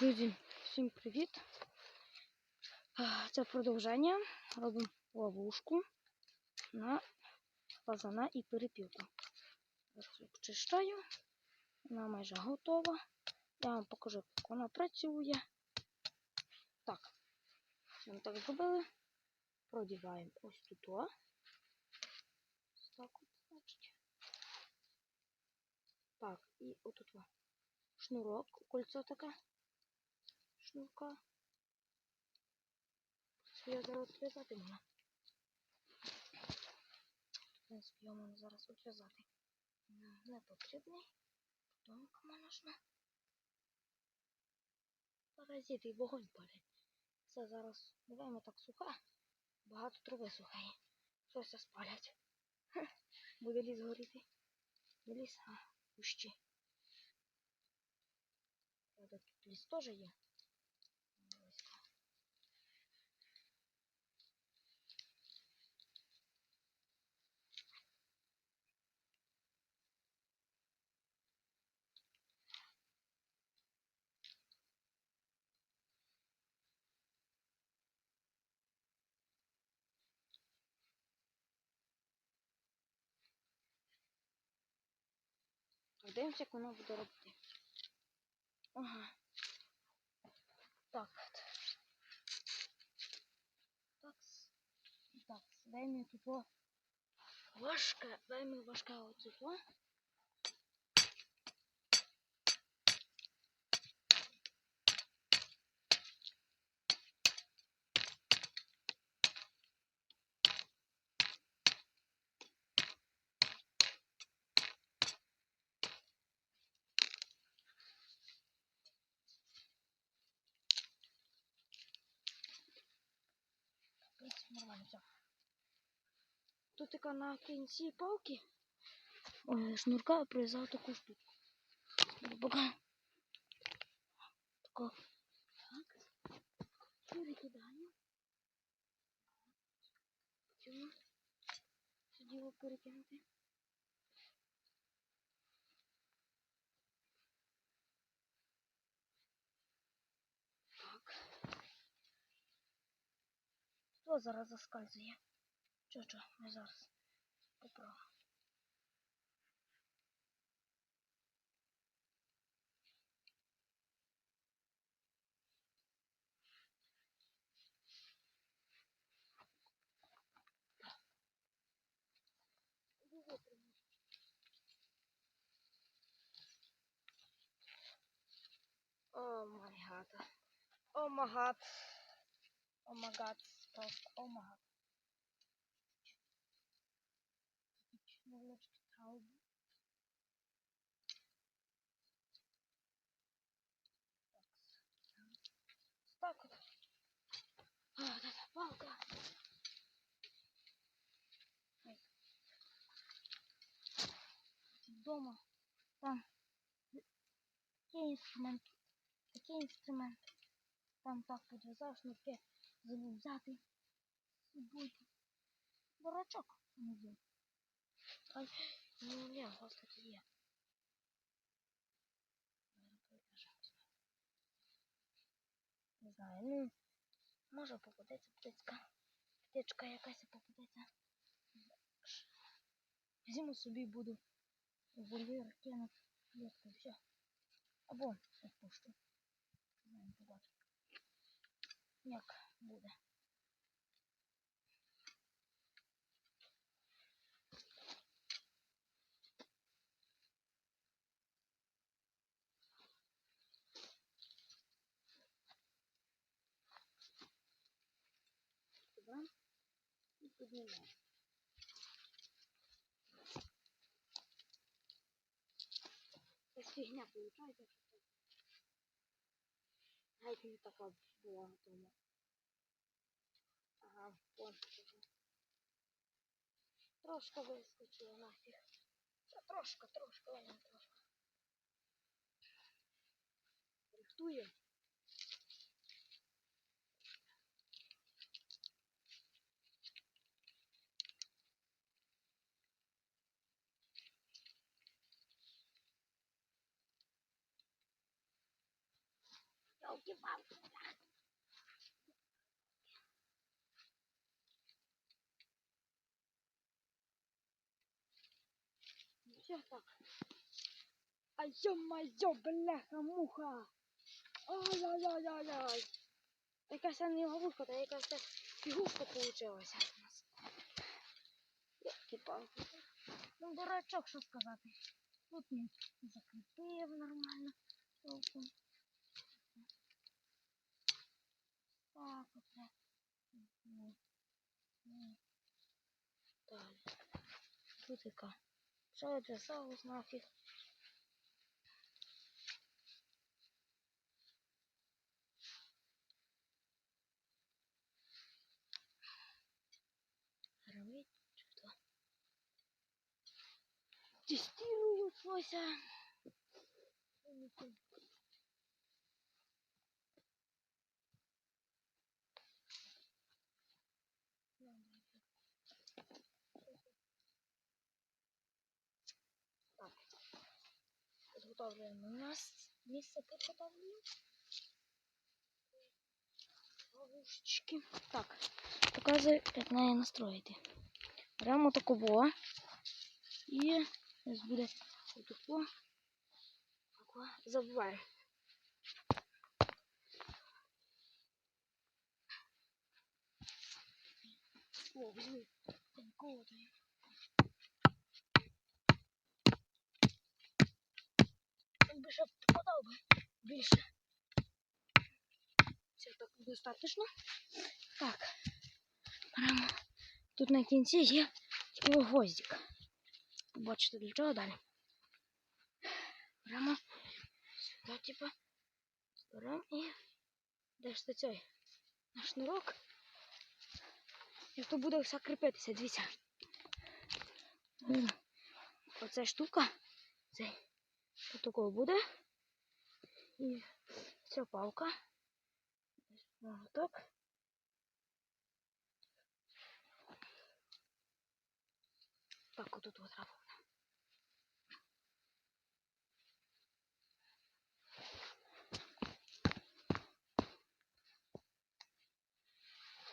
Друзі, всім привіт! Це продовження. Робимо ловушку на фазана і перепілку. Зараз обчищаю. Вона майже готова. Я вам покажу, як вона працює. Так, ми так зробили. Продіваємо ось тут. Ось Так от, значить. Так, і отут шнурок, кольцо таке шнурка. Що я зараз відв'язати можна. В зараз відв'язати. Не потрібний. Потомка можна. Паразити і вогонь. Це зараз, давай так суха. Багато трави сухає. Щось спалять. Буде ліс горіти. Кущі. Тут ліс теж є. Так, Дивимося, як воно буде робити. Ага. Так. Так. Так, дай тут о. Важке, дай мені важке оцю Така на кінці палки ой, шнурка прив'язав таку штуку. Пока. Тако. Так. Перекидаємо. Сюди його перекинути. Так. Хто зараз заскальзує? Чо, чо, ми зараз поправимо. О май гад. О май гад. О май гад. Просто о май гад. Невеличкі травми. Так от. А, вот эта палка. Ой. Дома. Там такий інструмент. Такий інструмент. Там так підв'язав шнурки. Забув взяти. Дурачок внизу. Ай, ну у вас. Не знаю, ну, може попадеться птицька. Птичка якась попадеться. Зиму собі буду в вольєр кинути клітку, все. Або відпущу. Не знаю, побачу. Як буде. Добре. І піднімаємо. Фігня виходить, що це. Геть не така була готова. Ага, вон чого. Трошка вискочила нафіг. Це трошка, трошка, ладно, трошка. Рихтує. Я Йолки-палки. Все так. А ё-моё, бляха-муха. Ай-яй-яй-яй-яй. Якась не ловушка, та якась так фігушка получилася у нас. Йолки-палки. Ну, дурачок, що сказати. Тут він закріпив нормально. Толком. Так, оце. Мгм. Мгм. Далі. Тут яка. Це соус нафіг? Тестирую Фося. Так. Підготовлюємо у нас місце підготовлено. Ловушечки. Так, показую, як неї настроїти. Беремо такого. І ось буде отако. Тако. Забуваємо. О, візьми. Такого подав би більше. Все так достатньо. Так. Беремо. Тут на кінці є такий гвоздик. Бачите, для чого далі. Беремо сюди, типа, беремо і де ж цей наш шнурок. І то буде все кріпитися, дивіться. Оця штука, цей, такого буде. І ця палка. Так. Так, треба. буде.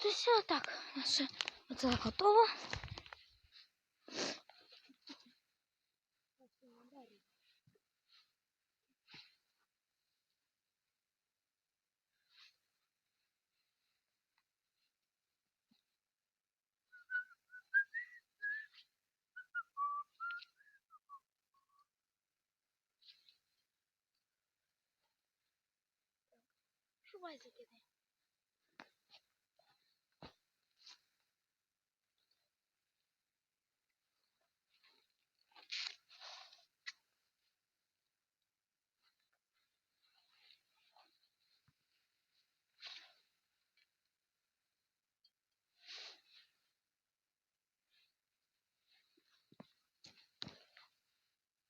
То все так, наше оце готово. Шувай закидай.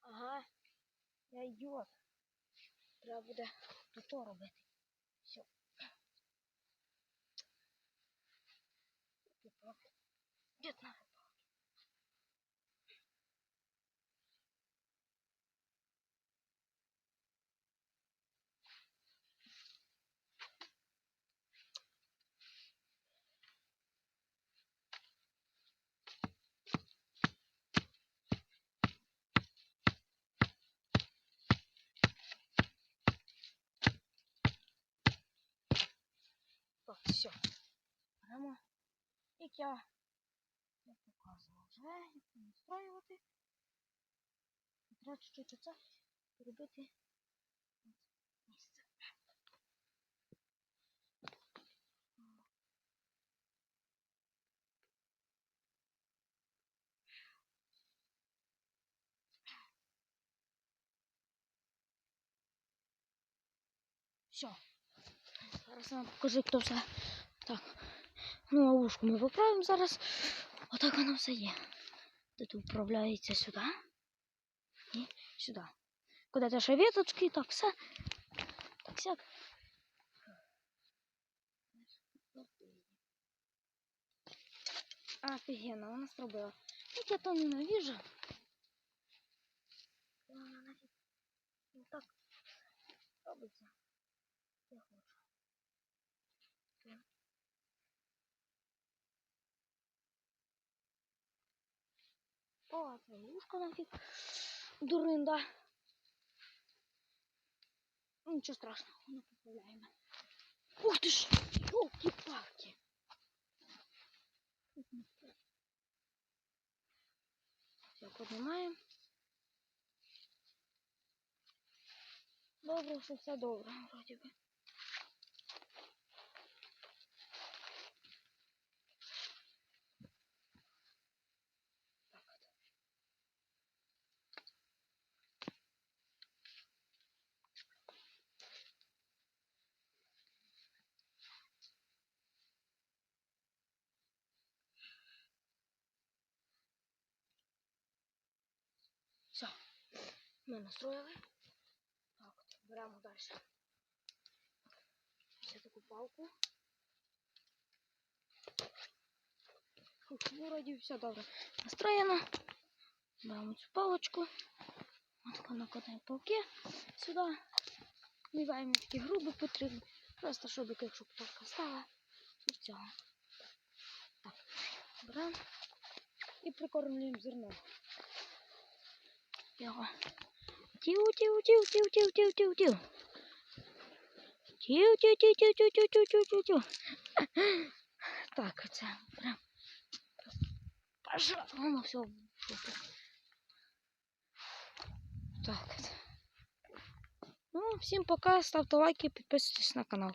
Ага, я йод. Треба буде то робити. Все. Дід Так, все. Беремо. Як я як показував вже, як настроювати. Треба чуть-чуть оце робити місце. Все. Зараз я вам покажу, хто все. Так. Ну, ловушку ми виправимо зараз. Отак воно все є. Тут управляється сюди. І сюди. Куди-то ще веточки, так все. Так сяк. Офігенно, вона зробила. Як я то ненавижу. Вона нафіг. Ну так робиться. Я хочу. О, ловушка нафиг. Дурында. Ну, ничего страшного, мы поправляем. Ух ты ж, елки-палки. Все, поднимаем. Добре, все, все добре, вроде бы. Ми настроїли. Так, от, беремо далі. Ще таку палку. Вроді все добре настроєно. Беремо цю палочку. От накладаємо палки сюди. Вливаємо такі груби потрібні. Просто щоб якщо пташка стала. І все. Так, беремо і прикормлюємо зерно. Його. Тіу, тіу, тіу, тіу, тіу, тіу, тіу, тіу. Тіу, тіу, тіу, тіу, тіу, тіу, тіу, тіу, тіу, тіу. Так, оце прям. Пожалуйста, воно все в жопу. Так. от. Ну, всім пока, ставте лайки, підписуйтесь на канал.